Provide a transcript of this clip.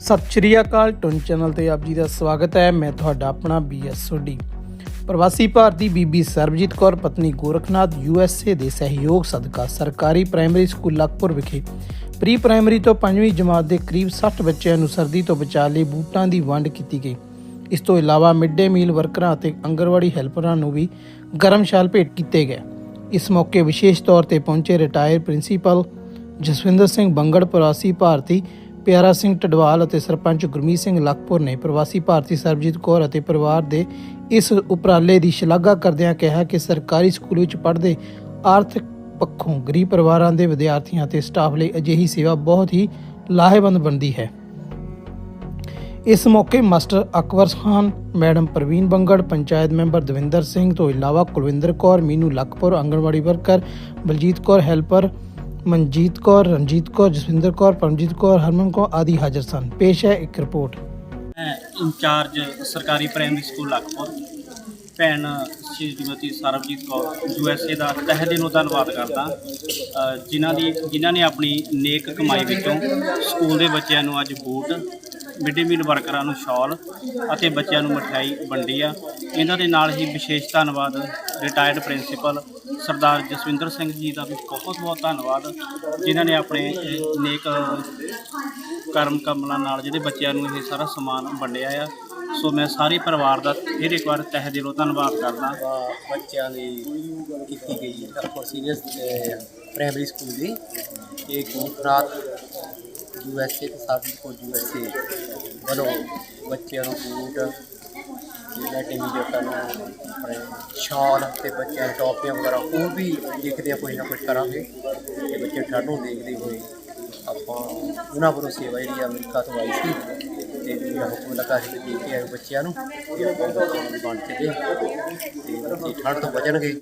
ਸਤਿ ਸ਼੍ਰੀ ਅਕਾਲ ਟੁਨ ਚੈਨਲ ਤੇ ਆਪ ਜੀ ਦਾ ਸਵਾਗਤ ਹੈ। ਮੈਂ ਤੁਹਾਡਾ ਆਪਣਾ ਬੀਐਸ ਸੋਢੀ। ਪ੍ਰਵਾਸੀ ਭਾਰਤੀ ਬੀਬੀ ਸਰਬਜੀਤ ਕੌਰ, ਪਤਨੀ ਗੋਰਖਨਾਥ ਯੂਐਸਏ ਦੇ ਸਹਿਯੋਗ ਸਦਕਾ ਸਰਕਾਰੀ ਪ੍ਰਾਇਮਰੀ ਸਕੂਲ ਲਖਪੁਰ ਵਿਖੇ ਪ੍ਰੀ ਪ੍ਰਾਇਮਰੀ ਤੋਂ 5ਵੀਂ ਜਮਾਤ ਦੇ ਕਰੀਬ 60 ਬੱਚਿਆਂ ਨੂੰ ਸਰਦੀ ਤੋਂ ਬਚਾਅ ਲਈ ਬੂਟਾਂ ਦੀ ਵੰਡ ਕੀਤੀ ਗਈ। ਇਸ ਤੋਂ ਇਲਾਵਾ ਮਿਡ ਡੇ ਮੀਲ ਵਰਕਰਾਂ ਅਤੇ ਅੰਗਨਵਾੜੀ ਹੈਲਪਰਾਂ ਨੂੰ ਵੀ ਗਰਮ ਸ਼ਾਲ ਭੇਟ ਕੀਤੇ ਗਏ। ਇਸ ਮੌਕੇ ਵਿਸ਼ੇਸ਼ ਤੌਰ ਤੇ ਪਹੁੰਚੇ ਰਿਟਾਇਰ ਪ੍ਰਿੰਸੀਪਲ ਜਸਵਿੰਦਰ ਸਿੰਘ ਬੰਗੜ, ਪ੍ਰਵਾਸੀ ਭਾਰਤੀ ਪਿਆਰਾ ਸਿੰਘ ਟਡਵਾਲ ਅਤੇ ਸਰਪੰਚ ਗੁਰਮੀਤ ਸਿੰਘ ਲਖਪੁਰ ਨੇ ਪ੍ਰਵਾਸੀ ਭਾਰਤੀ ਸਰਬਜੀਤ ਕੌਰ ਅਤੇ ਪਰਿਵਾਰ ਦੇ ਇਸ ਉਪਰਾਲੇ ਦੀ ਸ਼ਲਾਘਾ ਕਰਦਿਆਂ ਕਿਹਾ ਕਿ ਸਰਕਾਰੀ ਸਕੂਲ ਵਿੱਚ ਪੜ੍ਹਦੇ ਆਰਥਿਕ ਪੱਖੋਂ ਗਰੀਬ ਪਰਿਵਾਰਾਂ ਦੇ ਵਿਦਿਆਰਥੀਆਂ ਅਤੇ ਸਟਾਫ ਲਈ ਅਜਿਹੀ ਸੇਵਾ ਬਹੁਤ ਹੀ ਲਾਹੇਵੰਦ ਬਣਦੀ ਹੈ। ਇਸ ਮੌਕੇ master Akbar Khan, madam Parveen Bangar, panchayat member Davinder Singh, ਤੋਂ ਇਲਾਵਾ ਕੁਲਵਿੰਦਰ ਕੌਰ, ਮੀਨੂ ਲਖਪੁਰ, ਆਂਗਣਵਾੜੀ ਵਰਕਰ ਬਲਜੀਤ ਕੌਰ, ਹੈਲਪਰ ਮਨਜੀਤ ਕੌਰ, ਰਣਜੀਤ ਕੌਰ, ਜਸਵਿੰਦਰ ਕੌਰ, ਪਰਮਜੀਤ ਕੌਰ, ਹਰਮਨ ਕੌਰ ਆਦਿ ਹਾਜ਼ਰ ਸਨ। ਪੇਸ਼ ਹੈ ਇੱਕ ਰਿਪੋਰਟ। ਮੈਂ ਇੰਚਾਰਜ ਸਰਕਾਰੀ ਪ੍ਰਾਇਮਰੀ ਸਕੂਲ ਲਖਪੁਰ। ਭੈਣ Shrimati Sarabjit Kaur, U S A ਦਾ ਤਹਿ ਦਿਲੋਂ ਧੰਨਵਾਦ ਕਰਦਾ ਜਿਨ੍ਹਾਂ ਦੀ, ਜਿਨ੍ਹਾਂ ਨੇ ਆਪਣੀ ਨੇਕ ਕਮਾਈ ਵਿੱਚੋਂ ਸਕੂਲ ਦੇ ਬੱਚਿਆਂ ਨੂੰ ਅੱਜ ਬੂਟ ਮਿਡ ਮੀਲ ਵਰਕਰਾਂ ਨੂੰ ਸ਼ਾਲ ਅਤੇ ਬੱਚਿਆਂ ਨੂੰ ਮਠਿਆਈ ਵੰਡੀ ਆ। ਇਹਨਾਂ ਦੇ ਨਾਲ ਹੀ ਵਿਸ਼ੇਸ਼ ਧੰਨਵਾਦ ਰਿਟਾਇਰਡ ਪ੍ਰਿੰਸੀਪਲ ਸਰਦਾਰ ਜਸਵਿੰਦਰ ਸਿੰਘ ਜੀ ਦਾ ਵੀ ਬਹੁਤ ਬਹੁਤ ਧੰਨਵਾਦ, ਜਿਨ੍ਹਾਂ ਨੇ ਆਪਣੇ ਨੇਕ ਕਰਮ ਕਮਲਾਂ ਨਾਲ ਜਿਹੜੇ ਬੱਚਿਆਂ ਨੂੰ ਇਹ ਸਾਰਾ ਸਮਾਨ ਵੰਡਿਆ ਆ। ਸੋ ਮੈਂ ਸਾਰੇ ਪਰਿਵਾਰ ਦਾ ਫਿਰ ਇੱਕ ਵਾਰ ਤਹਿ ਦਿਲੋਂ ਧੰਨਵਾਦ ਕਰਦਾ। ਬੱਚਿਆਂ ਦੀ ਕੀਤੀ ਗਈ ਹੈ ਸੀਨੀਅਰ ਪ੍ਰਾਇਮਰੀ ਸਕੂਲ ਦੀ। ਇਹ ਗੁਜਰਾਤ ਯੂਐਸਏ ਤੇ ਸਾਡੀ ਕੋ ਯੂਐਸਏ ਵੱਲੋਂ ਬੱਚਿਆਂ ਨੂੰ ਬੂਟ ਜਿਹੜਾ ਟੀਵੀ ਦੇ ਨੂੰ ਆਪਣੇ ਸ਼ਾਲ ਤੇ ਬੱਚਿਆਂ ਟੋਪੀਆਂ ਵਗੈਰਾ ਉਹ ਵੀ ਦੇਖਦੇ ਆ ਕੋਈ ਨਾ ਕੁਝ ਕਰਾਂਗੇ। ਤੇ ਬੱਚੇ ਠੰਡ ਨੂੰ ਦੇਖਦੇ ਹੋਏ ਆਪਾਂ ਉਹਨਾਂ ਵੱਲੋਂ ਸੇਵਾ ਜਿਹੜੀ ਆ ਅਮਰੀਕਾ ਤੋਂ ਆਈ ਸੀ। ਤੇ ਜਿਹੜਾ ਹੁਕਮ ਲੱਗਾ ਸੀ ਕਿ ਦੇ ਕੇ ਆਏ ਬੱਚਿਆਂ ਨੂੰ, ਤੇ ਆਪਾਂ ਬੱਚਿਆਂ ਨੂੰ ਕੇ ਦੇ ਤੇ ਠੰਡ ਤੋਂ ਬਚਣਗੇ।